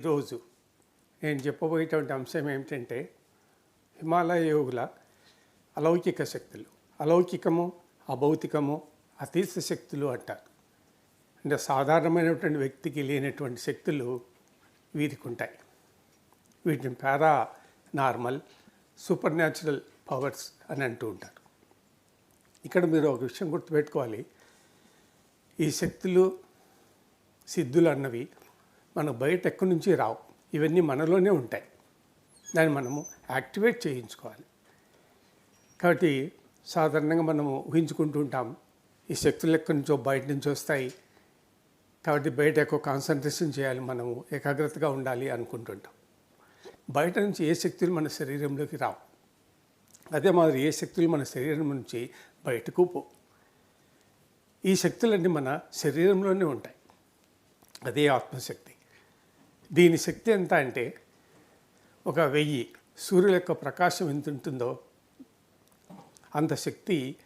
ఈరోజు నేను చెప్పబోయేటువంటి అంశం ఏమిటంటే హిమాలయ యోగుల అలౌకిక శక్తులు. అలౌకికము అభౌతికము అతీత శక్తులు అంటారు. అంటే సాధారణమైనటువంటి వ్యక్తికి లేనటువంటి శక్తులు వీరికి ఉంటాయి. వీటిని paranormal supernatural powers అని అంటూ ఉంటారు. ఇక్కడ మీరు ఒక విషయం గుర్తుపెట్టుకోవాలి. ఈ శక్తులు సిద్ధులు అన్నవి మనకు బయట ఎక్కడి నుంచి రావు. ఇవన్నీ మనలోనే ఉంటాయి. దాన్ని మనము యాక్టివేట్ చేయించుకోవాలి. కాబట్టి సాధారణంగా మనము ఊహించుకుంటూ ఉంటాం ఈ శక్తులు ఎక్కడి నుంచో బయట నుంచి వస్తాయి. కాబట్టి బయట ఎక్కువ కాన్సన్ట్రేషన్ చేయాలి మనము ఏకాగ్రతగా ఉండాలి అనుకుంటుంటాం బయట నుంచి ఏ శక్తులు మన శరీరంలోకి రావు. అదే మాదిరి ఏ శక్తులు మన శరీరం నుంచి బయటకు పో ఈ శక్తులన్నీ మన శరీరంలోనే ఉంటాయి. అదే ఆత్మశక్తి. దీని శక్తి ఎంత అంటే ఒక వెయ్యి సూర్యుల యొక్క ప్రకాశం ఎంత ఉంటుందో అంత శక్తి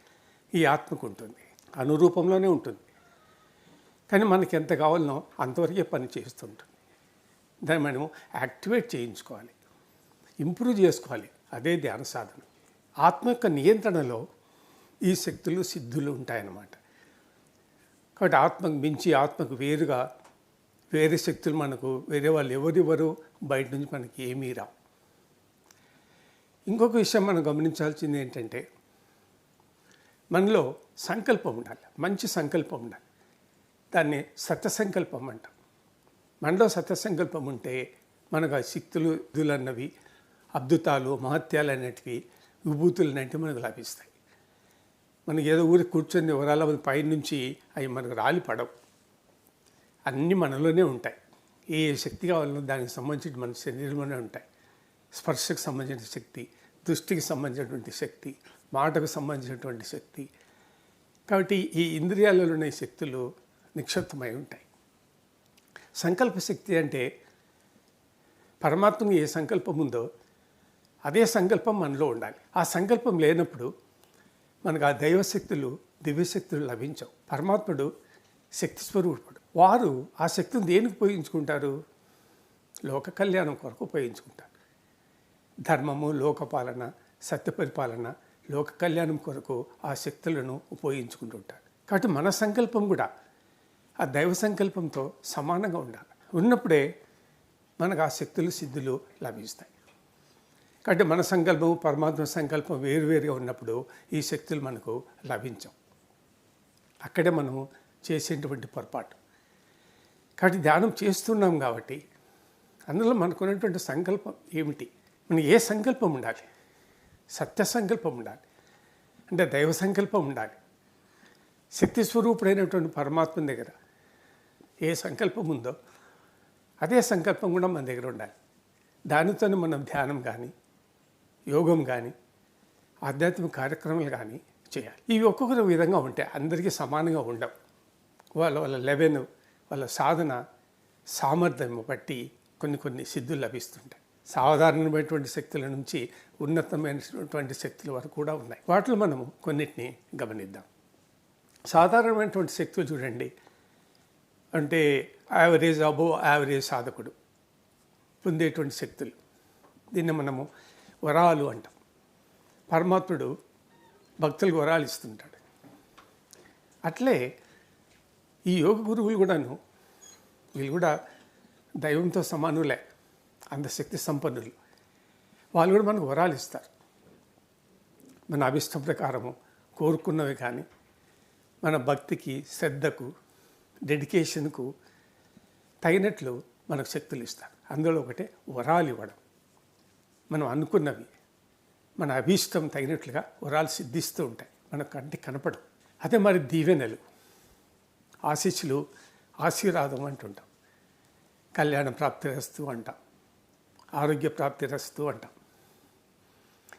ఈ ఆత్మకు ఉంటుంది. అనురూపంలోనే ఉంటుంది. కానీ మనకి ఎంత కావాలనో అంతవరకే పని చేస్తుంటుంది దాన్ని మనం యాక్టివేట్ చేయించుకోవాలి. ఇంప్రూవ్ చేసుకోవాలి. అదే ధ్యాన సాధన. ఆత్మ యొక్క నియంత్రణలో ఈ శక్తులు సిద్ధులు ఉంటాయన్నమాట. కాబట్టి ఆత్మకు మించి ఆత్మకు వేరుగా వేరే శక్తులు మనకు వేరే వాళ్ళు ఎవరెవరు బయట నుంచి మనకి ఏమీ రావు. ఇంకొక విషయం మనం గమనించాల్సింది ఏంటంటే మనలో సంకల్పం ఉండాలి మంచి సంకల్పం ఉండాలి. దాన్ని సత్యసంకల్పం అంటాం. మనలో సత్యసంకల్పం ఉంటే మనకు ఆ శక్తులు ఇదులు అన్నవి అద్భుతాలు మహత్యాలు అనేటివి విభూతులు అనేటివి మనకు లభిస్తాయి. మనకి ఏదో ఊరికి కూర్చొని వివరాలు పైనుంచి అవి మనకు రాలి పడవు. అన్నీ మనలోనే ఉంటాయి. ఏ శక్తి కావాలన్నా దానికి సంబంధించి మన శరీరంలోనే ఉంటాయి. స్పర్శకు సంబంధించిన శక్తి దృష్టికి సంబంధించినటువంటి శక్తి మాటకు సంబంధించినటువంటి శక్తి. కాబట్టి ఈ ఇంద్రియాలలోని శక్తులు నిక్షిప్తమై ఉంటాయి. సంకల్ప శక్తి అంటే పరమాత్మకి ఏ సంకల్పం ఉందో అదే సంకల్పం మనలో ఉండాలి. ఆ సంకల్పం లేనప్పుడు మనకు ఆ దైవశక్తులు దివ్యశక్తులు లభించవు. పరమాత్ముడు శక్తి స్వరూపుడు. వారు ఆ శక్తిని దేనికి ఉపయోగించుకుంటారు? లోక కళ్యాణం కొరకు ఉపయోగించుకుంటారు. ధర్మము లోకపాలన సత్యపరిపాలన లోక కళ్యాణం కొరకు ఆ శక్తులను ఉపయోగించుకుంటుంటారు. కాబట్టి మన సంకల్పం కూడా ఆ దైవ సంకల్పంతో సమానంగా ఉండాలి. ఉన్నప్పుడే మనకు ఆ శక్తులు సిద్ధులు లభిస్తాయి. కాబట్టి మన సంకల్పం పరమాత్మ సంకల్పం వేరువేరుగా ఉన్నప్పుడు ఈ శక్తులు మనకు లభించవు. అక్కడే మనం చేసేటువంటి పొరపాటు. కాబట్టి ధ్యానం చేస్తున్నాం కాబట్టి అందులో మనకున్నటువంటి సంకల్పం ఏమిటి? మనకి ఏ సంకల్పం ఉండాలి? సత్య సంకల్పం ఉండాలి. అంటే దైవ సంకల్పం ఉండాలి. శక్తి స్వరూపుడైనటువంటి పరమాత్మ దగ్గర ఏ సంకల్పం ఉందో అదే సంకల్పం కూడా మన దగ్గర ఉండాలి. దానితోనే మనం ధ్యానం కానీ యోగం కానీ ఆధ్యాత్మిక కార్యక్రమాలు కానీ చేయాలి. ఇవి ఒక్కొక్కరు విధంగా ఉంటాయి అందరికీ సమానంగా ఉండవు. వాళ్ళ వాళ్ళ లెవెన్ వాళ్ళ సాధన సామర్థ్యం బట్టి కొన్ని కొన్ని సిద్ధులు లభిస్తుంటాయి. సాధారణమైనటువంటి శక్తుల నుంచి ఉన్నతమైనటువంటి శక్తుల వరకు కూడా ఉన్నాయి. వాటిలో మనము కొన్నిటిని గమనిద్దాం. సాధారణమైనటువంటి శక్తులు చూడండి. అంటే యావరేజ్ అబో యావరేజ్ సాధకుడు పొందేటువంటి శక్తులు. దీన్ని మనము వరాలు అంటాం. పరమాత్ముడు భక్తులకు వరాలు ఇస్తుంటాడు. అట్లే ఈ యోగ గురువులు కూడాను వీళ్ళు కూడా దైవంతో సమానులే అంత శక్తి సంపన్నులు. వాళ్ళు కూడా మనకు వరాలు ఇస్తారు. మన అభిష్టం ప్రకారము కోరుకున్నవి కానీ మన భక్తికి శ్రద్ధకు డెడికేషన్కు తగినట్లు మనకు శక్తులు ఇస్తారు. అందులో ఒకటే వరాలు ఇవ్వడం. మనం అనుకున్నవి మన అభీష్టం తగినట్లుగా వరాలు సిద్ధిస్తూ ఉంటాయి. మన కంటికి కనపడవు. అదే మరి దీవెనలు. ఆశీస్సులు ఆశీర్వాదం అంటుంటాం. కళ్యాణ ప్రాప్తి రస్తు అంటాం. ఆరోగ్య ప్రాప్తి రస్తు అంటాం.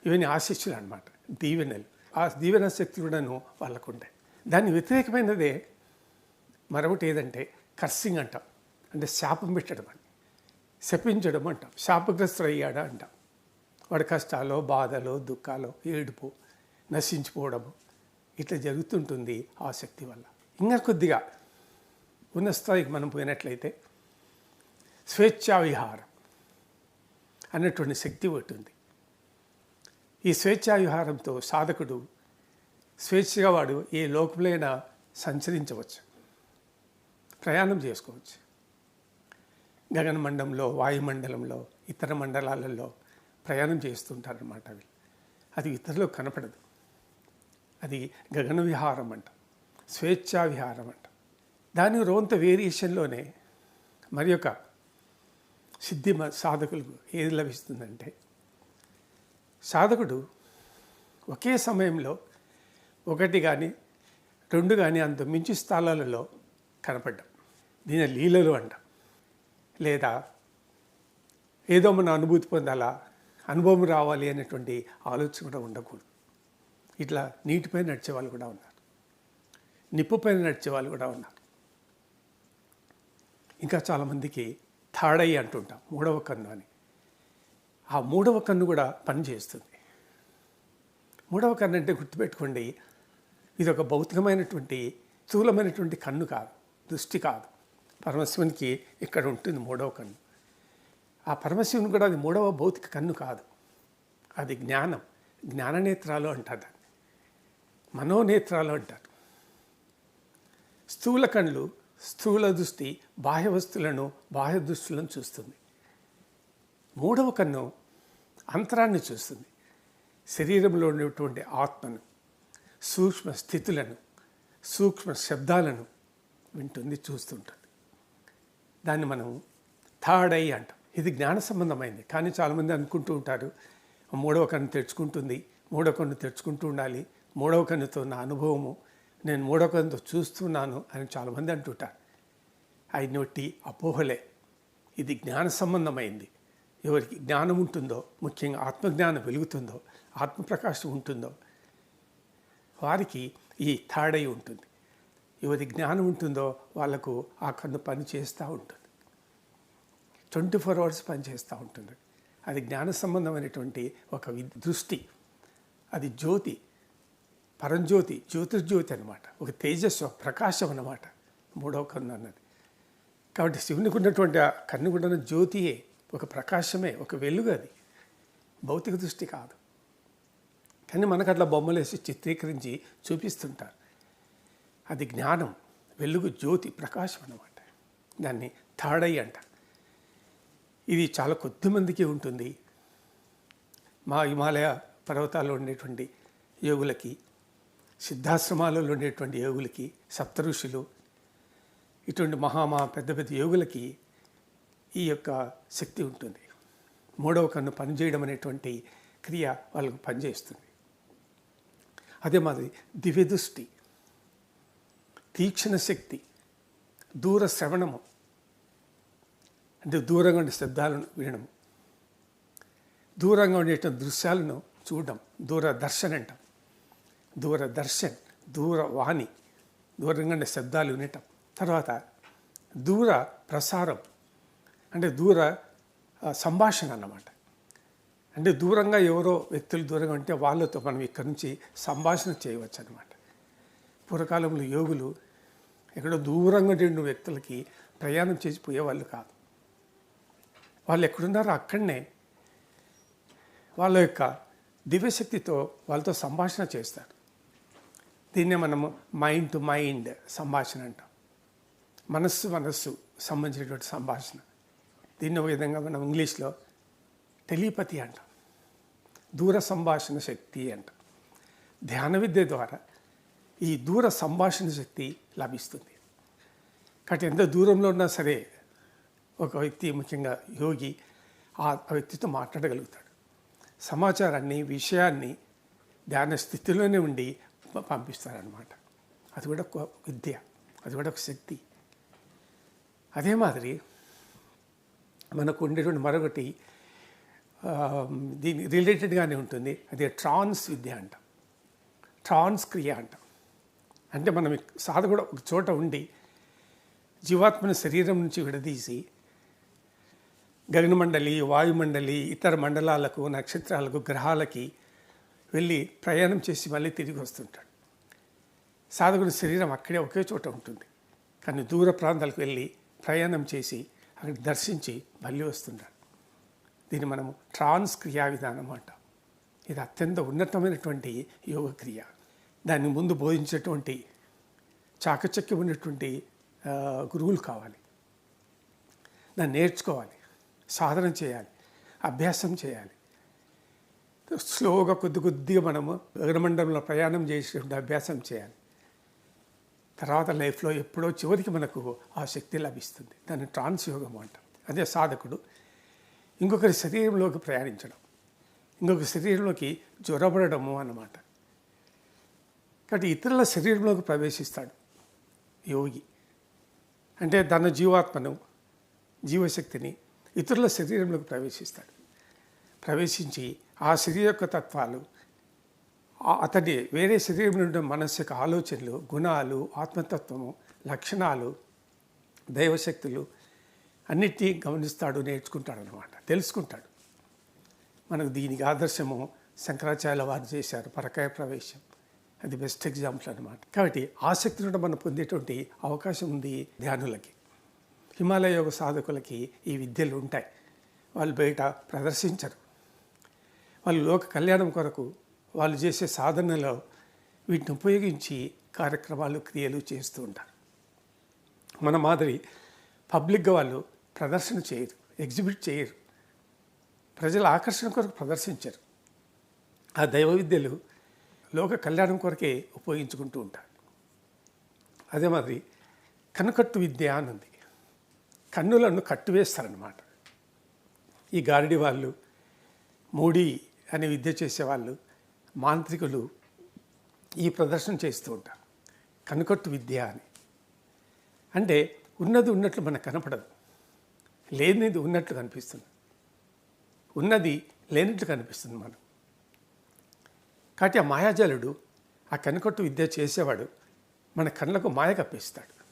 ఇవన్నీ ఆశీస్సులు అనమాట దీవెనలు. ఆ దీవెన శక్తి కూడాను వాళ్ళకు ఉంటాయి దాని వ్యతిరేకమైనదే మరొకటి ఏదంటే కర్సింగ్ అంటాం. అంటే శాపం పెట్టడం అని. శపించడం అంటాం. శాపగ్రస్తుడు అయ్యాడా అంటాం. వాడి కష్టాలు బాధలు దుఃఖాలు ఏడుపు నశించిపోవడము. ఇట్లా జరుగుతుంటుంది ఆ శక్తి వల్ల. ఇంకా కొద్దిగా ఉన్న స్థాయికి మనం పోయినట్లయితే స్వేచ్ఛా విహారం అన్నటువంటి శక్తి ఒకటి ఉంది. ఈ స్వేచ్ఛా విహారంతో సాధకుడు స్వేచ్ఛగా వాడు ఏ లోకంలోనైనా సంచరించవచ్చు ప్రయాణం చేసుకోవచ్చు. గగనమండలంలో వాయుమండలంలో ఇతర మండలాలలో ప్రయాణం చేస్తుంటారన్నమాట అవి. అది ఇతరులకు కనపడదు. అది గగన విహారం అంట. స్వేచ్ఛావిహారం అంట. దాని రోంత వేరియేషన్లోనే మరి యొక్క సిద్ధి మ- సాధకులకు ఏది లభిస్తుందంటే సాధకుడు ఒకే సమయంలో ఒకటి కానీ రెండు కానీ అంత మించి స్థలాలలో కనపడ్డం. దీని లీలలు అంట. లేదా ఏదో మన అనుభూతి పొందాలా అనుభవం రావాలి అనేటువంటి ఆలోచన కూడా ఉండకూడదు. ఇట్లా నీటిపై నడిచే వాళ్ళు కూడా ఉన్నారు. నిప్పుపైన నడిచే వాళ్ళు కూడా ఉన్నారు. ఇంకా చాలామందికి థర్డ్ ఐ అంటుంటాం మూడవ కన్ను అని. ఆ మూడవ కన్ను కూడా పనిచేస్తుంది మూడవ కన్ను అంటే గుర్తుపెట్టుకోండి ఇది ఒక భౌతికమైనటువంటి స్థూలమైనటువంటి కన్ను కాదు దృష్టి కాదు. పరమశివునికి ఇక్కడ ఉంటుంది మూడవ కన్ను. ఆ పరమశివుని కూడా అది మూడవ భౌతిక కన్ను కాదు. అది జ్ఞానం. జ్ఞాననేత్రాలు అంటారు దాన్ని. మనోనేత్రాలు అంటారు. స్థూల కళ్ళు స్థూల దృష్టి బాహ్య వస్తువులను బాహ్య దృష్టిలను చూస్తుంది. మూడవ కన్ను అంతరాన్ని చూస్తుంది. శరీరంలో ఉండేటువంటి ఆత్మను సూక్ష్మ స్థితులను సూక్ష్మ శబ్దాలను వింటుంది చూస్తుంటుంది. దాన్ని మనం థర్డ్ ఐ అంటాం. ఇది జ్ఞాన సంబంధమైంది. కానీ చాలామంది అనుకుంటూ ఉంటారు మూడవ కన్ను తెరుచుకుంటుంది మూడవ కన్ను తెరుచుకుంటూ ఉండాలి మూడవ కన్నుతో నా అనుభవము నేను మూడవ చూస్తున్నాను అని చాలామంది అంటుంటారు. అయినొట్టి అపోహలే. ఇది జ్ఞాన సంబంధమైంది. ఎవరికి జ్ఞానం ఉంటుందో ముఖ్యంగా ఆత్మజ్ఞానం వెలుగుతుందో ఆత్మప్రకాశం ఉంటుందో వారికి ఈ థర్డ్ అయి ఉంటుంది. ఎవరి జ్ఞానం ఉంటుందో వాళ్ళకు ఆ కన్ను పని చేస్తూ ఉంటుంది. ట్వంటీ ఫోర్ అవర్స్ పనిచేస్తూ ఉంటుంది. అది జ్ఞాన సంబంధమైనటువంటి ఒక దృష్టి. అది జ్యోతి. పరంజ్యోతి జ్యోతిర్జ్యోతి అనమాట ఒక తేజస్సు ప్రకాశం అన్నమాట. మూడవ కన్ను అన్నది. కాబట్టి శివునికి ఉన్నటువంటి ఆ కన్ను ఉన్న జ్యోతియే ఒక ప్రకాశమే ఒక వెలుగు అది. భౌతిక దృష్టి కాదు. కానీ మనకు అట్లా బొమ్మలు వేసి చిత్రీకరించి చూపిస్తుంటారు. అది జ్ఞానం వెలుగు జ్యోతి ప్రకాశం అన్నమాట. దాన్ని థర్డ్ ఐ అంట. ఇది చాలా కొద్ది మందికి ఉంటుంది. మా హిమాలయ పర్వతాల్లో ఉండేటువంటి యోగులకి సిద్ధాశ్రమాలలో ఉండేటువంటి యోగులకి సప్త ఋషులు ఇటువంటి మహామహా పెద్ద పెద్ద యోగులకి ఈ యొక్క శక్తి ఉంటుంది. మూడవ కన్ను పనిచేయడం అనేటువంటి క్రియ వాళ్ళకు పనిచేస్తుంది అదే మాది దివ్యదృష్టి తీక్షణ శక్తి దూర శ్రవణము అంటే దూరంగా ఉండే శబ్దాలను వినడం దూరంగా ఉండేటువంటి దృశ్యాలను చూడడం దూరదర్శన్ అంటాం దూరదర్శన్ దూరవాణి దూరంగానే శబ్దాలు వినటం. తర్వాత దూర ప్రసారం అంటే దూర సంభాషణ అన్నమాట. అంటే దూరంగా ఎవరో వ్యక్తులు దూరంగా ఉంటే వాళ్ళతో మనం ఇక్కడి నుంచి సంభాషణ చేయవచ్చు అనమాట పూర్వకాలంలో యోగులు ఎక్కడో దూరంగా ఉండే వ్యక్తులకి ప్రయాణం చేసి పోయేవాళ్ళు కాదు. వాళ్ళు ఎక్కడున్నారో అక్కడనే వాళ్ళ యొక్క దివ్యశక్తితో వాళ్ళతో సంభాషణ చేస్తారు. దీన్నే మనము మైండ్ టు మైండ్ సంభాషణ అంటాం. మనస్సు మనస్సు సంబంధించినటువంటి సంభాషణ. దీన్ని ఒక విధంగా మనం ఇంగ్లీష్లో టెలిపతి అంటాం. దూర సంభాషణ శక్తి అంటాం. ధ్యాన విద్య ద్వారా ఈ దూర సంభాషణ శక్తి లభిస్తుంది. కాబట్టి ఎంత దూరంలో ఉన్నా సరే ఒక వ్యక్తి ముఖ్యంగా యోగి ఆ వ్యక్తితో మాట్లాడగలుగుతాడు. సమాచారాన్ని విషయాన్ని ధ్యాన స్థితిలోనే ఉండి ఆత్మ పంపిస్తారనమాట అది కూడా ఒక విద్య అది కూడా ఒక శక్తి. అదే మాదిరి మనకు ఉండేటువంటి మరొకటి దీని రిలేటెడ్గానే ఉంటుంది. అదే ట్రాన్స్ విద్య అంట. ట్రాన్స్ క్రియ అంట. అంటే మనం సాధ కూడా ఒక చోట ఉండి జీవాత్మను శరీరం నుంచి విడదీసి గగనమండలి వాయుమండలి ఇతర మండలాలకు నక్షత్రాలకు గ్రహాలకి వెళ్ళి ప్రయాణం చేసి మళ్ళీ తిరిగి వస్తుంటాడు. సాధకుడి శరీరం అక్కడే ఒకే చోట ఉంటుంది. కానీ దూర ప్రాంతాలకు వెళ్ళి ప్రయాణం చేసి అక్కడ దర్శించి మళ్ళీ వస్తుంటాడు. దీన్ని మనము ట్రాన్స్ క్రియా విధానం అంటాం. ఇది అత్యంత ఉన్నతమైనటువంటి యోగ క్రియ. దాన్ని ముందు బోధించేటువంటి చాకచక్యం ఉన్నటువంటి గురువులు కావాలి. దాన్ని నేర్చుకోవాలి. సాధన చేయాలి. అభ్యాసం చేయాలి. స్లోగా కొద్ది కొద్దిగా మనము గగనమండలంలో ప్రయాణం చేసేటువంటి అభ్యాసం చేయాలి. తర్వాత లైఫ్లో ఎప్పుడో చివరికి మనకు ఆ శక్తి లభిస్తుంది. దాన్ని ట్రాన్స్ యోగం అంటారు. అదే సాధకుడు ఇంకొకరి శరీరంలోకి ప్రయాణించడం. ఇంకొక శరీరంలోకి జ్వరపడము అన్నమాట. కాబట్టి ఇతరుల శరీరంలోకి ప్రవేశిస్తాడు యోగి. అంటే తన జీవాత్మను జీవశక్తిని ఇతరుల శరీరంలోకి ప్రవేశిస్తాడు. ప్రవేశించి ఆ శరీర యొక్క తత్వాలు అతడి వేరే శరీరం నుండి మనస్సు యొక్క ఆలోచనలు గుణాలు ఆత్మతత్వము లక్షణాలు దైవశక్తులు అన్నిటినీ గమనిస్తాడు నేర్చుకుంటాడు అనమాట తెలుసుకుంటాడు. మనకు దీనికి ఆదర్శము శంకరాచార్య వారు చేశారు పరకాయ ప్రవేశం. అది బెస్ట్ ఎగ్జాంపుల్ అనమాట కాబట్టి ఆసక్తి నుండి మనం పొందేటువంటి అవకాశం ఉంది ధ్యానులకి. హిమాలయ యోగ సాధకులకి ఈ విద్యలు ఉంటాయి. వాళ్ళు బయట ప్రదర్శించరు. వాళ్ళు లోక కళ్యాణం కొరకు వాళ్ళు చేసే సాధనలో వీటిని ఉపయోగించి కార్యక్రమాలు క్రియలు చేస్తూ ఉంటారు. మన మాదిరి పబ్లిక్గా వాళ్ళు ప్రదర్శన చేయరు ఎగ్జిబిట్ చేయరు. ప్రజల ఆకర్షణ కొరకు ప్రదర్శించరు. ఆ దైవ విద్యలు లోక కళ్యాణం కొరకే ఉపయోగించుకుంటూ ఉంటారు. అదే మాదిరి కనుకట్టు విద్య అని ఉంది. కన్నులను కట్టువేస్తారనమాట ఈ గారడి వాళ్ళు మూడి అనే విద్య చేసేవాళ్ళు మాంత్రికులు ఈ ప్రదర్శన చేస్తూ ఉంటారు. కనుకట్టు విద్య అని. అంటే ఉన్నది ఉన్నట్లు మనకు కనపడదు. లేనిది ఉన్నట్లు కనిపిస్తుంది. ఉన్నది లేనట్లు కనిపిస్తుంది మనం కాబట్టి ఆ మాయాజాలుడు ఆ కనుకొట్టు విద్య చేసేవాడు మన కళ్ళకు మాయ కప్పిస్తాడు.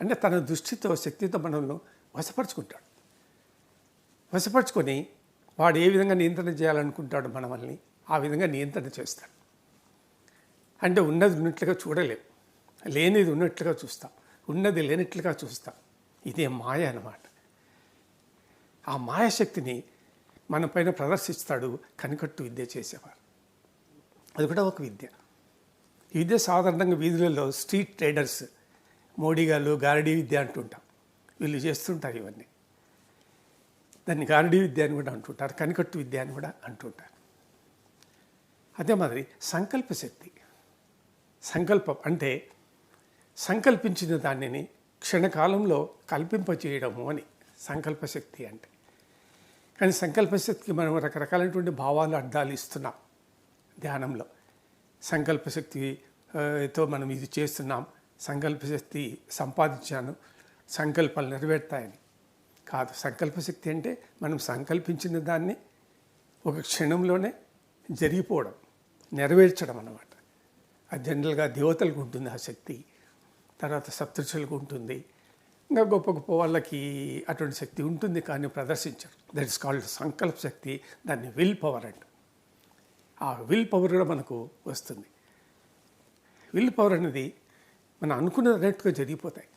అంటే తన దృష్టితో శక్తితో మనల్ని వశపరుచుకుంటాడు. వశపరుచుకొని వాడు ఏ విధంగా నియంత్రణ చేయాలనుకుంటాడు మనల్ని ఆ విధంగా నియంత్రణ చేస్తాడు. అంటే ఉన్నది ఉన్నట్లుగా చూడలేం. లేనిది ఉన్నట్లుగా చూస్తాం. ఉన్నది లేనట్లుగా చూస్తాం. ఇదే మాయ అన్నమాట. ఆ మాయాశక్తిని మన పైన ప్రదర్శిస్తాడు కనికట్టు విద్య చేసేవారు. అది కూడా ఒక విద్య. ఈ విద్య సాధారణంగా వీధులలో స్ట్రీట్ ట్రేడర్స్ మోడీగాలు గారడీ విద్య అంటుంటాం. వీళ్ళు చేస్తుంటారు ఇవన్నీ. దాన్ని గారుడి విద్య అని కూడా అంటుంటారు కనికట్టు విద్య అని కూడా అంటుంటారు. అదే మాదిరి సంకల్ప శక్తి సంకల్పం అంటే సంకల్పించిన దానిని క్షణకాలంలో కల్పింపచేయడము అని సంకల్ప శక్తి అంటే. కానీ సంకల్ప శక్తికి మనం రకరకాలైనటువంటి భావాలు అర్థాలు ఇస్తున్నాం ధ్యానంలో. సంకల్పశక్తితో మనం ఇది చేస్తున్నాం సంకల్ప శక్తి సంపాదించాను సంకల్పాలు నెరవేర్తాయని. కాదు సంకల్ప శక్తి అంటే మనం సంకల్పించిన దాన్ని ఒక క్షణంలోనే జరిగిపోవడం నెరవేర్చడం అన్నమాట. అది జనరల్గా దేవతలకు ఉంటుంది ఆ శక్తి తర్వాత సప్తృషులకు ఉంటుంది. ఇంకా గొప్ప గొప్ప వాళ్ళకి అటువంటి శక్తి ఉంటుంది కానీ ప్రదర్శించరు. దట్ ఇస్ కాల్డ్ సంకల్ప శక్తి దాన్ని విల్ పవర్ అంట. ఆ విల్ పవర్ కూడా మనకు వస్తుంది. విల్ పవర్ అనేది మనం అనుకున్నట్టుగా జరిగిపోతాయి.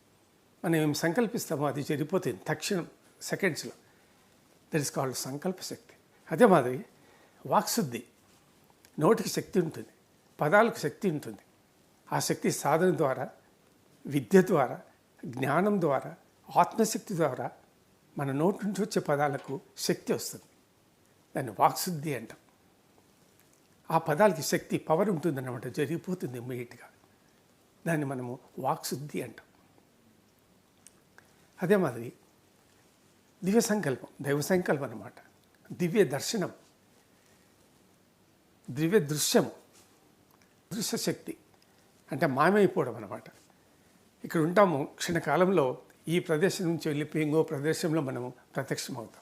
మనం ఏం సంకల్పిస్తామో అది జరిగిపోతుంది తక్షణం. సెకండ్స్లో. దట్ ఇస్ కాల్డ్ సంకల్ప శక్తి. అదే మాదిరి వాక్శుద్ధి. నోటికి శక్తి ఉంటుంది. పదాలకు శక్తి ఉంటుంది. ఆ శక్తి సాధన ద్వారా విద్య ద్వారా జ్ఞానం ద్వారా ఆత్మశక్తి ద్వారా మన నోటి నుంచి వచ్చే పదాలకు శక్తి వస్తుంది. దాన్ని వాక్శుద్ధి అంటాం. ఆ పదాలకి శక్తి పవర్ ఉంటుందన్నమాట. జరిగిపోతుంది ఇమ్మీడియట్గా దాన్ని మనము వాక్శుద్ధి అంటాం. అదే మాదిరి దివ్య సంకల్పం దైవ సంకల్పం అన్నమాట. దివ్య దర్శనం దివ్య దృశ్యం దృశ్య శక్తి అంటే మాయమైపోవడం అనమాట ఇక్కడ ఉంటాము క్షణకాలంలో ఈ ప్రదేశం నుంచి వెళ్ళిపోయి ఇంకో ప్రదేశంలో మనం ప్రత్యక్షమవుతాం.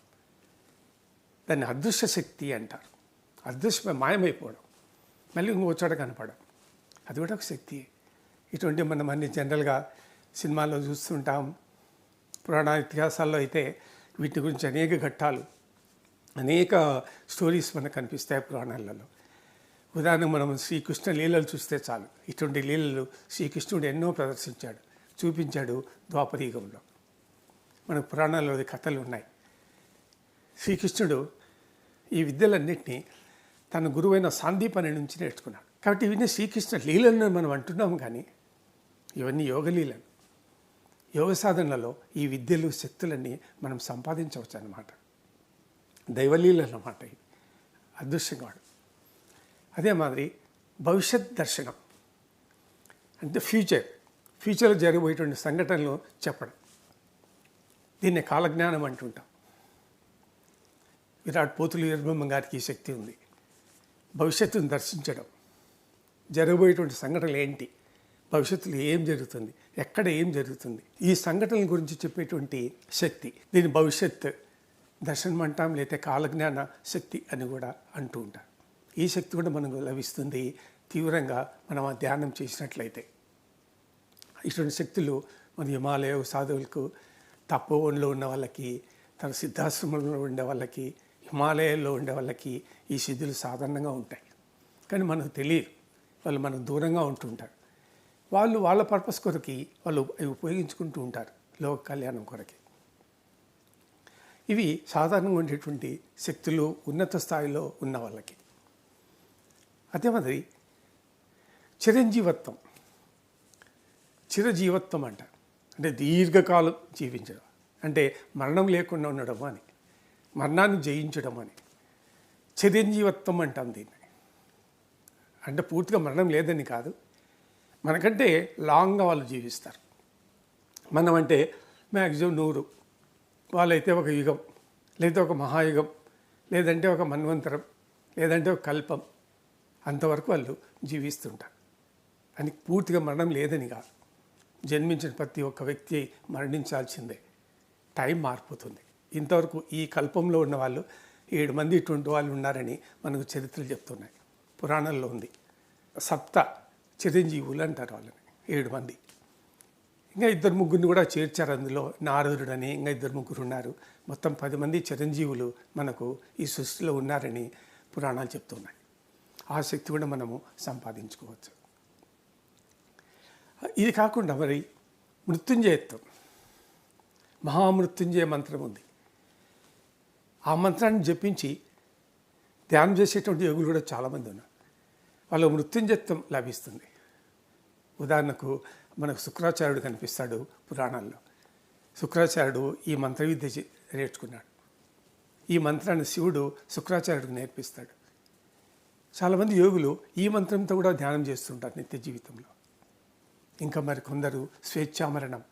దాన్ని అదృశ్య శక్తి అంటారు. అదృశ్య మాయమైపోవడం. మళ్ళీ ఇంకో చోట కనపడడం. అది కూడా ఒక శక్తి. ఇటువంటి మనం అన్ని జనరల్గా సినిమాల్లో చూస్తుంటాం. పురాణ ఇతిహాసాల్లో అయితే వీటి గురించి అనేక ఘట్టాలు అనేక స్టోరీస్ మనకు కనిపిస్తాయి పురాణాలలో. ఉదాహరణకు మనం శ్రీకృష్ణ లీలలు చూస్తే చాలు. ఇటువంటి లీలలు శ్రీకృష్ణుడు ఎన్నో ప్రదర్శించాడు. చూపించాడు ద్వాపరీగంలో మన పురాణాల్లో కథలు ఉన్నాయి. శ్రీకృష్ణుడు ఈ విద్యలన్నింటినీ తన గురువైన సాందీపని నుంచి నేర్చుకున్నాడు. కాబట్టి ఇవన్నీ శ్రీకృష్ణ లీలలను మనం అంటున్నాం కానీ ఇవన్నీ యోగలీలను యోగ సాధనలలో ఈ విద్యలు శక్తులన్నీ మనం సంపాదించవచ్చు అన్నమాట. దైవలీలు అన్నమాట ఇది అదృశ్యంగా అదే మాదిరి భవిష్యత్ దర్శనం. అంటే ఫ్యూచర్. ఫ్యూచర్లో జరగబోయేటువంటి సంఘటనలు చెప్పడం. దీన్ని కాలజ్ఞానం అంటుంటాం. విరాట్ పోతులు వీరబ్రహ్మ గారికి ఈ శక్తి ఉంది. భవిష్యత్తును దర్శించడం. జరగబోయేటువంటి సంఘటనలు ఏంటి? భవిష్యత్తులో ఏం జరుగుతుంది? ఎక్కడ ఏం జరుగుతుంది? ఈ సంఘటనల గురించి చెప్పేటువంటి శక్తి దీని భవిష్యత్ దర్శనం అంటాం లేకపోతే కాలజ్ఞాన శక్తి అని కూడా అంటూ ఉంటారు. ఈ శక్తి కూడా మనకు లభిస్తుంది తీవ్రంగా మనం ఆ ధ్యానం చేసినట్లయితే. ఇటువంటి శక్తులు మన హిమాలయ సాధువులకు తపోవన్లో ఉన్న వాళ్ళకి తన సిద్ధాశ్రమంలో ఉండే వాళ్ళకి హిమాలయాల్లో ఉండే వాళ్ళకి ఈ సిద్ధులు సాధారణంగా ఉంటాయి. కానీ మనకు తెలియదు. వాళ్ళు మనకు దూరంగా ఉంటుంటారు. వాళ్ళు వాళ్ళ పర్పస్ కొరకి వాళ్ళు అవి ఉపయోగించుకుంటూ ఉంటారు లోక కళ్యాణం కొరకి. ఇవి సాధారణంగా ఉండేటువంటి శక్తులు ఉన్నత స్థాయిలో ఉన్న వాళ్ళకి. అదే మాదిరి చిరంజీవత్వం. చిరజీవత్వం అంట. అంటే దీర్ఘకాలం జీవించడం. అంటే మరణం లేకుండా ఉండడం అని. మరణాన్ని జయించడం అని. చిరంజీవత్వం అంటాం దీన్ని. అంటే పూర్తిగా మరణం లేదని కాదు. మనకంటే లాంగ్గా వాళ్ళు జీవిస్తారు. మనం అంటే మ్యాక్సిమం నూరు. వాళ్ళైతే ఒక యుగం లేదా ఒక మహాయుగం లేదంటే ఒక మన్వంతరం లేదంటే ఒక కల్పం. అంతవరకు వాళ్ళు జీవిస్తుంటారు. అని పూర్తిగా మరణం లేదని కాదు. జన్మించిన ప్రతి ఒక్క వ్యక్తి మరణించాల్సిందే. టైం మారిపోతుంది. ఇంతవరకు ఈ కల్పంలో ఉన్న వాళ్ళు ఏడు మంది ఇటువంటి వాళ్ళు ఉన్నారని మనకు చరిత్రలు చెప్తున్నాయి. పురాణంలో ఉంది. సప్త చిరంజీవులు అంటారు వాళ్ళని ఏడు మంది. ఇంకా ఇద్దరు ముగ్గురిని కూడా చేర్చారు అందులో. నారదుడని ఇంకా ఇద్దరు ముగ్గురు ఉన్నారు. మొత్తం పది మంది చిరంజీవులు మనకు ఈ సృష్టిలో ఉన్నారని పురాణాలు చెప్తున్నాయి. ఆ శక్తి కూడా మనము సంపాదించుకోవచ్చు. ఇది కాకుండా మరి మృత్యుంజయత్వం. మహామృత్యుంజయ మంత్రం ఉంది. ఆ మంత్రాన్ని జపించి ధ్యానం చేసేటువంటి యోగులు కూడా చాలామంది ఉన్నారు. వాళ్ళ మృత్యుంజత్వం లభిస్తుంది. ఉదాహరణకు మనకు శుక్రాచార్యుడు కనిపిస్తాడు పురాణాల్లో. శుక్రాచార్యుడు ఈ మంత్ర విద్య నేర్చుకున్నాడు. ఈ మంత్రాన్ని శివుడు శుక్రాచార్యుడికి నేర్పిస్తాడు. చాలామంది యోగులు ఈ మంత్రంతో కూడా ధ్యానం చేస్తుంటారు నిత్య జీవితంలో. ఇంకా మరి కొందరు స్వేచ్ఛామరణం.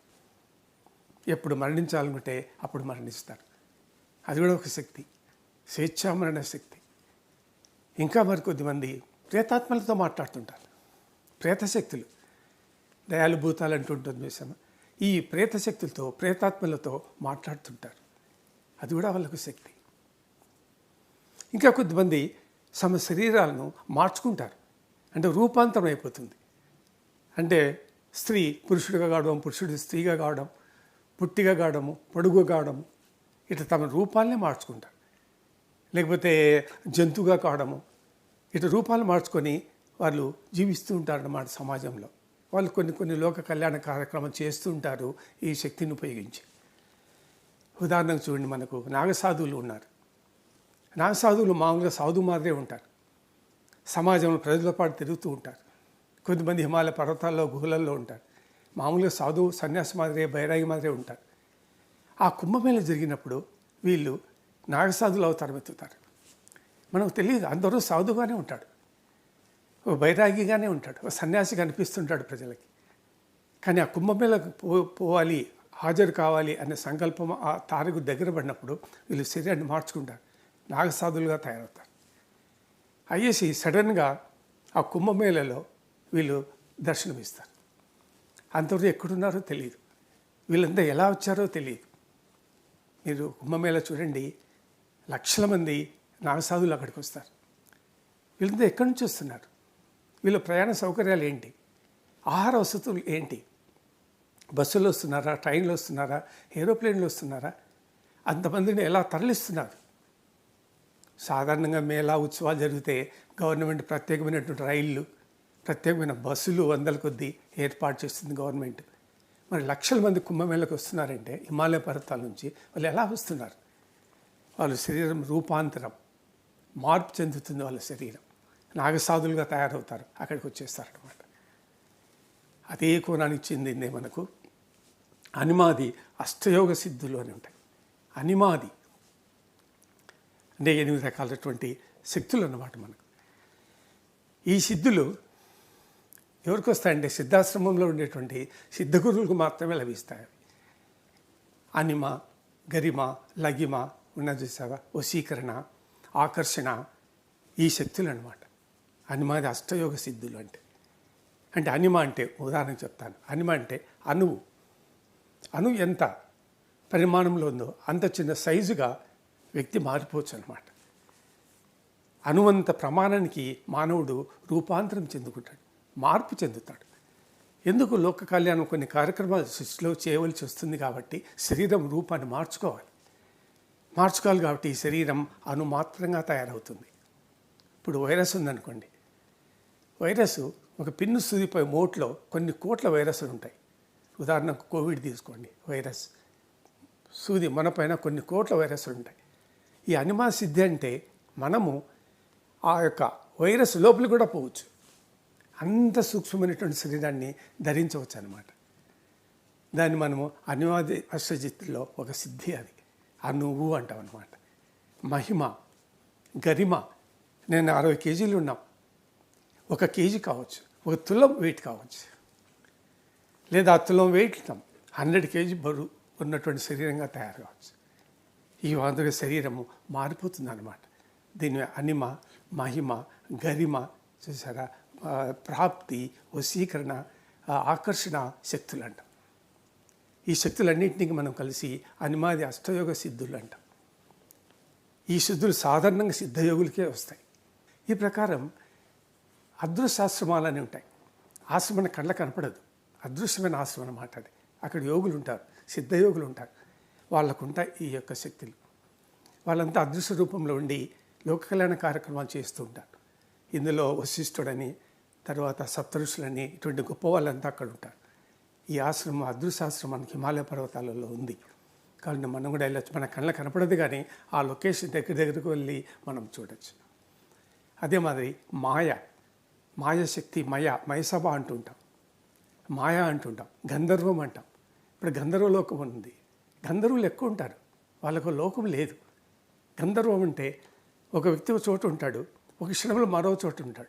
ఎప్పుడు మరణించాలనుకుంటే అప్పుడు మరణిస్తారు. అది కూడా ఒక శక్తి. స్వేచ్ఛామరణ శక్తి. ఇంకా మరి కొద్దిమంది ప్రేతాత్మలతో మాట్లాడుతుంటారు. ప్రేతశక్తులు. దయాలు భూతాలు అంటుంటుంది చూసాము ఈ ప్రేతశక్తులతో ప్రేతాత్మలతో మాట్లాడుతుంటారు. అది కూడా వాళ్ళకు శక్తి. ఇంకా కొద్దిమంది తమ శరీరాలను మార్చుకుంటారు. అంటే రూపాంతరం అయిపోతుంది. అంటే స్త్రీ పురుషుడిగా కావడం పురుషుడు స్త్రీగా కావడం పుట్టిగా కావడము పొడుగు కావడము ఇట్లా తమ రూపాలనే మార్చుకుంటారు. లేకపోతే జంతువుగా కావడము ఇటు రూపాలు మార్చుకొని వాళ్ళు జీవిస్తూ ఉంటారన్నమాట సమాజంలో. వాళ్ళు కొన్ని కొన్ని లోక కళ్యాణ కార్యక్రమం చేస్తూ ఉంటారు ఈ శక్తిని ఉపయోగించి. ఉదాహరణకు చూడండి మనకు నాగసాధువులు ఉన్నారు. నాగసాధువులు మామూలుగా సాధు మాదిరే ఉంటారు. సమాజంలో ప్రజల పాటు తిరుగుతూ ఉంటారు. కొంతమంది హిమాలయ పర్వతాల్లో గుహలల్లో ఉంటారు. మామూలుగా సాధువు సన్యాసి మాదిరే బైరాగి మాదిరే ఉంటారు. ఆ కుంభమేళ జరిగినప్పుడు వీళ్ళు నాగసాధులు అవతారం ఎత్తుతారు మనకు తెలియదు. అందరూ సాధుగానే ఉంటాడు. ఓ బైరాగిగానే ఉంటాడు. ఓ సన్యాసి కనిపిస్తుంటాడు ప్రజలకి. కానీ ఆ కుంభమేళకు పో పోవాలి హాజరు కావాలి అనే సంకల్పం ఆ తారీఖు దగ్గర పడినప్పుడు వీళ్ళు శరీరాన్ని మార్చుకుంటారు. నాగసాధులుగా తయారవుతారు. అయ్యేసి సడన్గా ఆ కుంభమేళలో వీళ్ళు దర్శనమిస్తారు. అంతవరకు ఎక్కడున్నారో తెలియదు వీళ్ళంతా ఎలా వచ్చారో తెలియదు మీరు కుంభమేళ చూడండి. లక్షల మంది నాగసాధులు అక్కడికి వస్తారు. వీళ్ళంతా ఎక్కడి నుంచి వస్తున్నారు? వీళ్ళ ప్రయాణ సౌకర్యాలు ఏంటి? ఆహార వసతులు ఏంటి? బస్సులో వస్తున్నారా? ట్రైన్లో వస్తున్నారా? ఏరోప్లేన్లో వస్తున్నారా? అంతమందిని ఎలా తరలిస్తున్నారు? సాధారణంగా మేళా ఉత్సవాలు జరిగితే గవర్నమెంట్ ప్రత్యేకమైనటువంటి రైళ్ళు ప్రత్యేకమైన బస్సులు వందల కొద్దీ ఏర్పాటు చేస్తుంది గవర్నమెంట్. మరి లక్షల మంది కుంభమేళకు వస్తున్నారంటే హిమాలయ పర్వతాల నుంచి వాళ్ళు ఎలా వస్తున్నారు? వాళ్ళ శరీరం రూపాంతరం. మార్పు చెందుతుంది వాళ్ళ శరీరం. నాగసాధులుగా తయారవుతారు. అక్కడికి వచ్చేస్తారనమాట అదే కోణానికి చెందిందే మనకు. అనిమాది అష్టయోగ సిద్ధులు అని ఉంటాయి. అనిమాది అంటే ఎనిమిది రకాలైనటువంటి శక్తులు అన్నమాట మనకు. ఈ సిద్ధులు ఎవరికి వస్తాయంటే సిద్ధాశ్రమంలో ఉండేటువంటి సిద్ధగురువులకు మాత్రమే లభిస్తాయి. అనిమ గరిమ లగిమ ఉన్న చూసావా? వశీకరణ ఆకర్షణ ఈ శక్తులు అనమాట అనిమాది అష్టయోగ సిద్ధులు అంటే. అంటే అనిమ అంటే ఉదాహరణ చెప్తాను. అనిమ అంటే అణువు. అణువు ఎంత పరిమాణంలో ఉందో అంత చిన్న సైజుగా వ్యక్తి మారిపోవచ్చు అనమాట అనువంత ప్రమాణానికి మానవుడు రూపాంతరం చెందుకుంటాడు మార్పు చెందుతాడు. ఎందుకు లోక కళ్యాణం కొన్ని కార్యక్రమాలు సృష్టిలో చేయవలసి వస్తుంది కాబట్టి శరీరం రూపాన్ని మార్చుకోవాలి. మార్చుకోవాలి కాబట్టి ఈ శరీరం అనుమాత్రంగా తయారవుతుంది. ఇప్పుడు వైరస్ ఉందనుకోండి. వైరస్ ఒక పిన్ను సూదిపై మోట్లో కొన్ని కోట్ల వైరస్లు ఉంటాయి. ఉదాహరణకు కోవిడ్ తీసుకోండి వైరస్. సూది మన పైన కొన్ని కోట్ల వైరస్లు ఉంటాయి. ఈ అనిమా సిద్ధి అంటే మనము ఆ యొక్క వైరస్ లోపలికి కూడా పోవచ్చు. అంత సూక్ష్మమైనటువంటి శరీరాన్ని ధరించవచ్చు అనమాట దాన్ని మనము అనివాది అష్టజిత్తులో ఒక సిద్ధి అది. ఆ నువ్వు అంటాం అనమాట మహిమ గరిమ. నేను అరవై కేజీలు ఉన్నాం. ఒక కేజీ కావచ్చు ఒక తులం వెయిట్ కావచ్చు. లేదా ఆ తులం వెయిట్ ఉన్నాం హండ్రెడ్ కేజీ బరువు ఉన్నటువంటి శరీరంగా తయారు కావచ్చు. ఈ మాదిరిగా శరీరము మారిపోతుంది అనమాట దీని అనిమ మహిమ గరిమ చూసారా? ప్రాప్తి వశీకరణ ఆకర్షణ శక్తులు అంటాం ఈ శక్తులన్నింటినీ మనం కలిసి అనిమాది అష్టయోగ సిద్ధులు అంటాం. ఈ సిద్ధులు సాధారణంగా సిద్ధయోగులకే వస్తాయి. ఈ ప్రకారం అదృశ్యాశ్రమాలు అని ఉంటాయి. ఆశ్రమం కళ్ళ కనపడదు. అదృశ్యమైన ఆశ్రమం అన్నమాట అది. అక్కడ యోగులు ఉంటారు సిద్ధయోగులు ఉంటారు. వాళ్ళకు ఉంటాయి ఈ యొక్క శక్తులు. వాళ్ళంతా అదృశ్య రూపంలో ఉండి లోక కళ్యాణ కార్యక్రమాలు చేస్తూ ఉంటారు. ఇందులో వశిష్ఠుడని తర్వాత సప్తరుషులని ఇటువంటి గొప్ప వాళ్ళంతా అక్కడ ఉంటారు ఈ ఆశ్రమం అదృశ్యాశ్రమానికి హిమాలయ పర్వతాలలో ఉంది. కాబట్టి మనం కూడా వెళ్ళచ్చు. మన కళ్ళ కనపడదు కానీ ఆ లొకేషన్ దగ్గర దగ్గరకు వెళ్ళి మనం చూడొచ్చు. అదే మాదిరి మాయ మాయశక్తి మయ మయసభ అంటుంటాం మాయ అంటుంటాం గంధర్వం అంటాం. ఇప్పుడు గంధర్వ లోకం ఉంది. గంధర్వులు ఎక్కువ ఉంటారు. వాళ్ళకు లోకం లేదు. గంధర్వం అంటే ఒక వ్యక్తి ఒక చోటు ఉంటాడు. ఒక క్షణంలో మరో చోటు ఉంటాడు.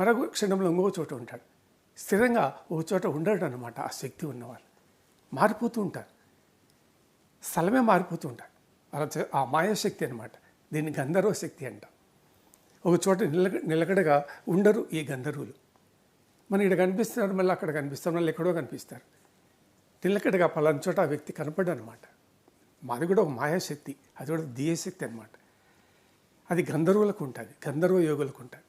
మరొక క్షణంలో ఇంకో చోటు ఉంటాడు. స్థిరంగా ఒక చోట ఉండడు అనమాట ఆ శక్తి ఉన్నవాళ్ళు. మారిపోతూ ఉంటారు. స్థలమే మారిపోతూ ఉంటారు. వాళ్ళ ఆ మాయాశక్తి అనమాట దీన్ని గంధర్వ శక్తి అంటాం. ఒక చోట నిలక నిలకడగా ఉండరు ఈ గంధర్వులు. మన ఇక్కడ కనిపిస్తున్నారు మళ్ళీ అక్కడ కనిపిస్తారు మళ్ళీ ఎక్కడో కనిపిస్తారు. నిలకడగా పలానా చోట ఆ వ్యక్తి కనపడ్డా అనమాట మాది కూడా ఒక మాయాశక్తి అది కూడా దియశక్తి అనమాట అది గంధర్వులకు ఉంటుంది గంధర్వ యోగులకు ఉంటుంది.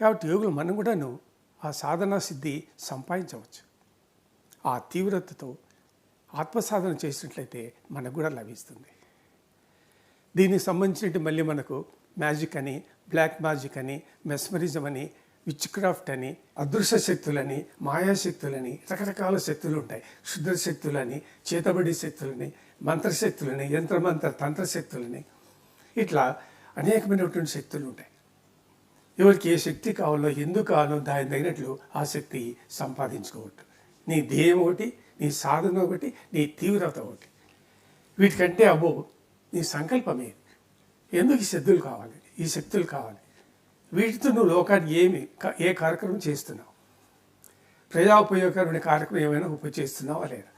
కాబట్టి యోగులు మనం కూడాను ఆ సాధనా సిద్ధి సంపాదించవచ్చు. ఆ తీవ్రతతో ఆత్మసాధన చేసినట్లయితే మనకు కూడా లభిస్తుంది. దీనికి సంబంధించినట్టు మళ్ళీ మనకు మ్యాజిక్ అని బ్లాక్ మ్యాజిక్ అని మెస్మరిజం అని విచ్ క్రాఫ్ట్ అని అదృశ్య శక్తులని మాయాశక్తులని రకరకాల శక్తులు ఉంటాయి. శుద్ధ శక్తులని చేతబడి శక్తులని మంత్రశక్తులని యంత్రమంత్ర తంత్రశక్తులని ఇట్లా అనేకమైనటువంటి శక్తులు ఉంటాయి. ఎవరికి ఏ శక్తి కావాలో ఎందుకు కావాలో దాని తగినట్లు ఆ శక్తి సంపాదించుకోవచ్చు నీ ధ్యేయం ఒకటి నీ సాధన ఒకటి నీ తీవ్రత ఒకటి. వీటికంటే అబ్బో నీ సంకల్పం ఏది ఎందుకు ఈ శక్తులు కావాలి? ఈ శక్తులు కావాలి. వీటితో నువ్వు లోకానికి ఏమి ఏ కార్యక్రమం చేస్తున్నావు? ప్రజా ఉపయోగకరమైన కార్యక్రమం ఏమైనా ఉపయోగ చేస్తున్నావా లేదా?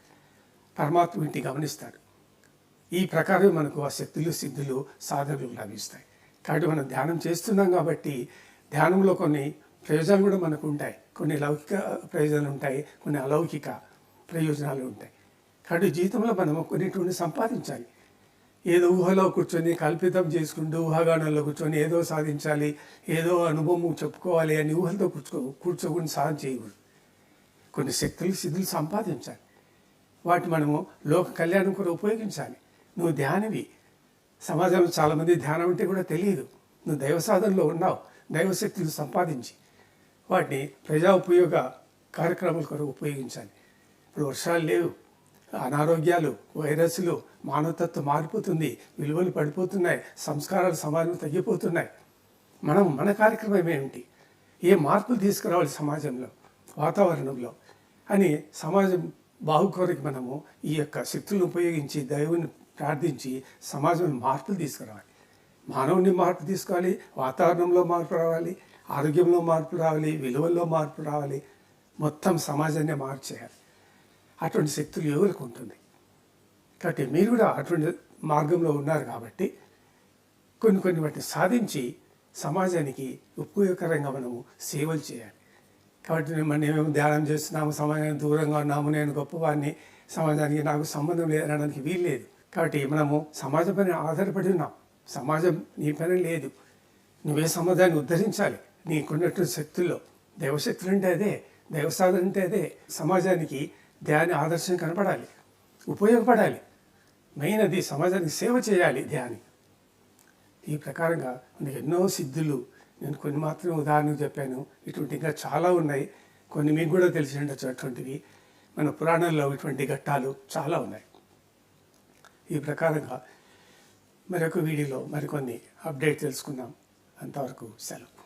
పరమాత్మ వీటిని గమనిస్తాడు. ఈ ప్రకారం మనకు ఆ శక్తులు సిద్ధులు సాధనలు లభిస్తాయి. కాబట్టి మనం ధ్యానం చేస్తున్నాం కాబట్టి ధ్యానంలో కొన్ని ప్రయోజనాలు కూడా మనకు ఉంటాయి. కొన్ని లౌకిక ప్రయోజనాలు ఉంటాయి కొన్ని అలౌకిక ప్రయోజనాలు ఉంటాయి. కాబట్టి జీవితంలో మనం కొన్నిటువంటి సంపాదించాలి. ఏదో ఊహలో కూర్చొని కల్పితం చేసుకుంటూ ఊహాగానంలో కూర్చొని ఏదో సాధించాలి ఏదో అనుభవం చెప్పుకోవాలి అని ఊహలతో కూర్చో కూర్చోకుండా సాధన చేయకూడదు. కొన్ని శక్తులు సిద్ధులు సంపాదించాలి. వాటి మనము లోక కళ్యాణం కూడా ఉపయోగించాలి. నువ్వు ధ్యానివి. సమాజంలో చాలామంది ధ్యానం అంటే కూడా తెలియదు. నువ్వు దైవ సాధనలో ఉన్నావు. దైవశక్తిని సంపాదించి వాటిని ప్రజా ఉపయోగ కార్యక్రమాల కొరకు ఉపయోగించాలి. ఇప్పుడు వర్షాలు లేవు అనారోగ్యాలు వైరస్లు మానవతత్వం మారిపోతుంది విలువలు పడిపోతున్నాయి సంస్కారాలు సమాజం తగ్గిపోతున్నాయి. మనం మన కార్యక్రమం ఏమిటి? ఏ మార్పులు తీసుకురావాలి సమాజంలో వాతావరణంలో అని సమాజం బాగు కొరకు మనము ఈ యొక్క శక్తులను ఉపయోగించి దైవుని ప్రార్థించి సమాజంలో మార్పులు తీసుకురావాలి. మానవుని మార్పు తీసుకోవాలి వాతావరణంలో మార్పు రావాలి ఆరోగ్యంలో మార్పు రావాలి విలువల్లో మార్పు రావాలి. మొత్తం సమాజాన్ని మార్చేయాలి. అటువంటి శక్తులు ఎవరికి ఉంటుంది? కాబట్టి మీరు కూడా అటువంటి మార్గంలో ఉన్నారు కాబట్టి కొన్ని కొన్ని వాటిని సాధించి సమాజానికి ఉపయోగకరంగా మనము సేవలు చేయాలి. కాబట్టి మనం ఏమేమి ధ్యానం చేస్తున్నాము సమాజానికి దూరంగా ఉన్నాము నేను గొప్పవాడిని సమాజానికి నాకు సంబంధం లేదనడానికి వీల్లేదు. వీలు లేదు కాబట్టి మనము సమాజం పైన ఆధారపడి ఉన్నాం. సమాజం నీ పని లేదు. నువ్వే సమాజాన్ని ఉద్ధరించాలి. నీకున్నటువంటి శక్తుల్లో దైవశక్తులు అంటే అదే దైవసాధన అంటే అదే. సమాజానికి ధ్యాని ఆదర్శం కనపడాలి. ఉపయోగపడాలి. మెయిన్ అది సమాజానికి సేవ చేయాలి ధ్యాని. ఈ ప్రకారంగా ఎన్నో సిద్ధులు. నేను కొన్ని మాత్రమే ఉదాహరణకు చెప్పాను. ఇటువంటి ఇంకా చాలా ఉన్నాయి. కొన్ని మీకు కూడా తెలిసి ఉండొచ్చు అటువంటివి మన పురాణంలో ఇటువంటి ఘట్టాలు చాలా ఉన్నాయి. ఈ ప్రకారంగా మరొక వీడియోలో మరికొన్ని అప్డేట్ తెలుసుకుందాం. అంతవరకు సెలవు.